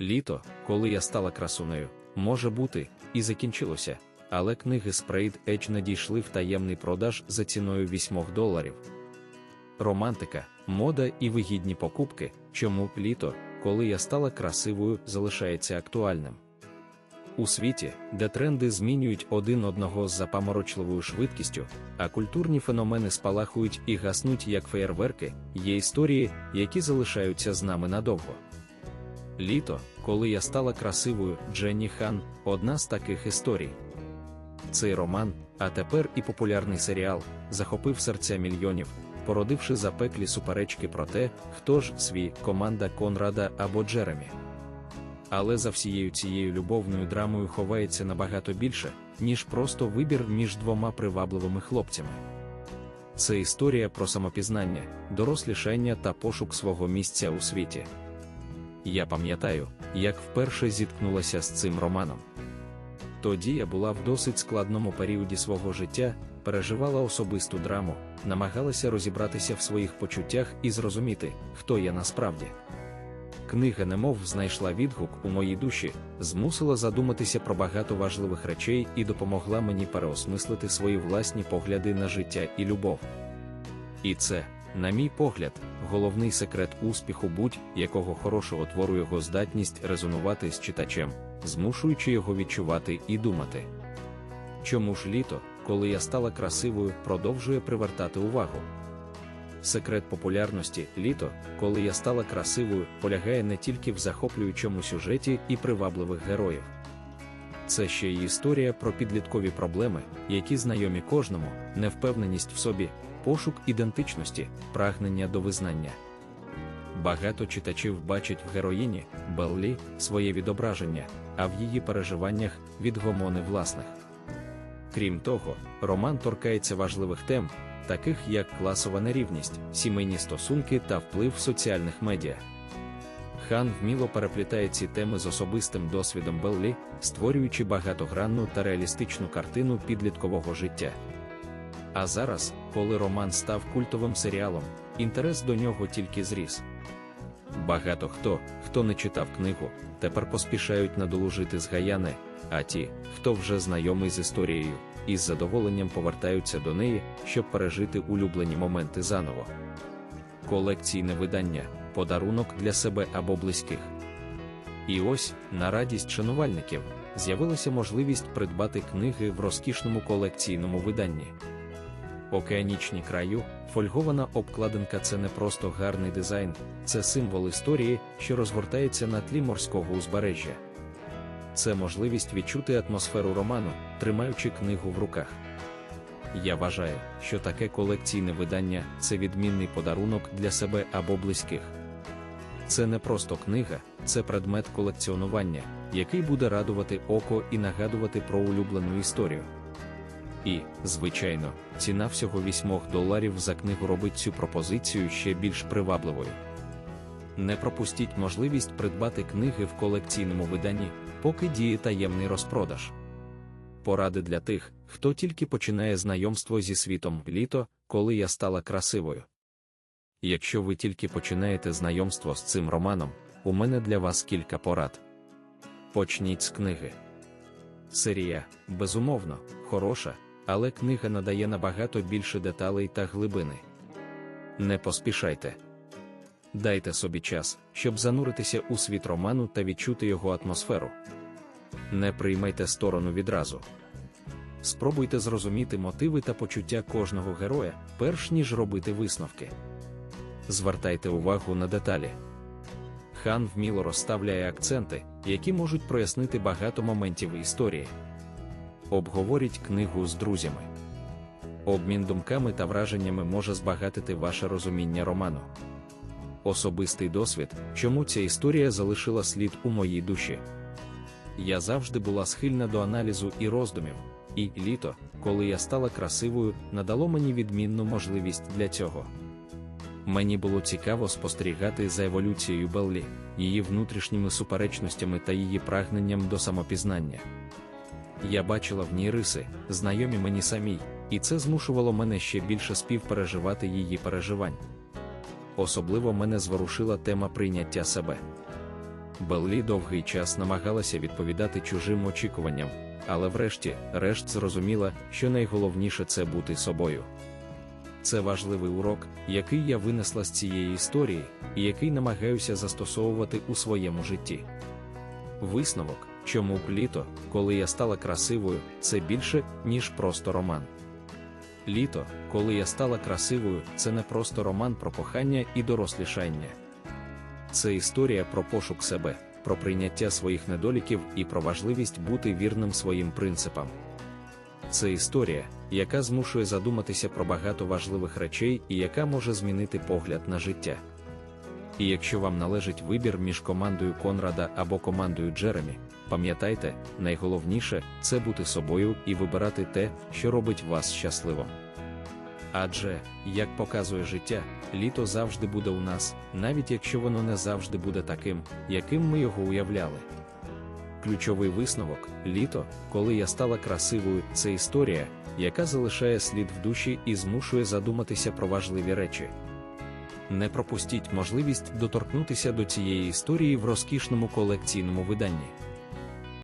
Літо, коли я стала красунею, може бути, і закінчилося, але книги Sprayed Edge надійшли в таємний продаж за ціною 8 доларів. Романтика, мода і вигідні покупки, чому літо, коли я стала красивою, залишається актуальним. У світі, де тренди змінюють один одного з запаморочливою швидкістю, а культурні феномени спалахують і гаснуть як феєрверки, є історії, які залишаються з нами надовго. Літо, коли я стала красивою, Дженні Хан одна з таких історій. Цей роман, а тепер і популярний серіал, захопив серця мільйонів, породивши запеклі суперечки про те, хто ж свій команда Конрада або Джеремі. Але за всією цією любовною драмою ховається набагато більше, ніж просто вибір між двома привабливими хлопцями. Це історія про самопізнання, дорослішання та пошук свого місця у світі. Я пам'ятаю, як вперше зіткнулася з цим романом. Тоді я була в досить складному періоді свого життя, переживала особисту драму, намагалася розібратися в своїх почуттях і зрозуміти, хто я насправді. Книга немов знайшла відгук у моїй душі, змусила задуматися про багато важливих речей і допомогла мені переосмислити свої власні погляди на життя і любов. І це, на мій погляд, головний секрет успіху будь-якого хорошого твору його здатність резонувати з читачем, змушуючи його відчувати і думати. Чому ж літо, коли я стала красивою, продовжує привертати увагу? Секрет популярності літо, коли я стала красивою, полягає не тільки в захоплюючому сюжеті і привабливих героїв. Це ще й історія про підліткові проблеми, які знайомі кожному, невпевненість в собі, пошук ідентичності, прагнення до визнання. Багато читачів бачать в героїні Беллі своє відображення, а в її переживаннях відгомони власних. Крім того, роман торкається важливих тем, таких як класова нерівність, сімейні стосунки та вплив соціальних медіа. Хан вміло переплітає ці теми з особистим досвідом Беллі, створюючи багатогранну та реалістичну картину підліткового життя. А зараз, коли роман став культовим серіалом, інтерес до нього тільки зріс. Багато хто, хто не читав книгу, тепер поспішають надолужити згаяне, а ті, хто вже знайомий з історією, із задоволенням повертаються до неї, щоб пережити улюблені моменти заново. Колекційне видання, подарунок для себе або близьких. І ось, на радість шанувальників, з'явилася можливість придбати книги в розкішному колекційному виданні. Океанічні краю, фольгована обкладинка це не просто гарний дизайн, це символ історії, що розгортається на тлі морського узбережжя. Це можливість відчути атмосферу роману, тримаючи книгу в руках. Я вважаю, що таке колекційне видання це відмінний подарунок для себе або близьких. Це не просто книга, це предмет колекціонування, який буде радувати око і нагадувати про улюблену історію. І, звичайно, ціна всього 8 доларів за книгу робить цю пропозицію ще більш привабливою. Не пропустіть можливість придбати книги в колекційному виданні, поки діє таємний розпродаж. Поради для тих, хто тільки починає знайомство зі світом літо, коли я стала красивою. Якщо ви тільки починаєте знайомство з цим романом, у мене для вас кілька порад. Почніть з книги. Серія, безумовно, хороша, але книга надає набагато більше деталей та глибини. Не поспішайте. Дайте собі час, щоб зануритися у світ роману та відчути його атмосферу. Не приймайте сторону відразу. Спробуйте зрозуміти мотиви та почуття кожного героя, перш ніж робити висновки. Звертайте увагу на деталі. Хан вміло розставляє акценти, які можуть прояснити багато моментів історії. Обговоріть книгу з друзями. Обмін думками та враженнями може збагатити ваше розуміння роману. Особистий досвід, чому ця історія залишила слід у моїй душі. Я завжди була схильна до аналізу і роздумів, і літо, коли я стала красивою, надало мені відмінну можливість для цього. Мені було цікаво спостерігати за еволюцією Беллі, її внутрішніми суперечностями та її прагненням до самопізнання. Я бачила в ній риси, знайомі мені самій, і це змушувало мене ще більше співпереживати її переживань. Особливо мене зворушила тема прийняття себе. Беллі довгий час намагалася відповідати чужим очікуванням, але врешті решт зрозуміла, що найголовніше це бути собою. Це важливий урок, який я винесла з цієї історії, і який намагаюся застосовувати у своєму житті. Висновок, чому б літо, коли я стала красивою, це більше, ніж просто роман. Літо, коли я стала красивою, це не просто роман про кохання і дорослішання. Це історія про пошук себе, про прийняття своїх недоліків і про важливість бути вірним своїм принципам. Це історія, яка змушує задуматися про багато важливих речей і яка може змінити погляд на життя. І якщо вам належить вибір між командою Конрада або командою Джеремі, пам'ятайте, найголовніше це бути собою і вибирати те, що робить вас щасливим. Адже, як показує життя, літо завжди буде у нас, навіть якщо воно не завжди буде таким, яким ми його уявляли. Ключовий висновок літо, коли я стала красивою, це історія, яка залишає слід в душі і змушує задуматися про важливі речі. Не пропустіть можливість доторкнутися до цієї історії в розкішному колекційному виданні.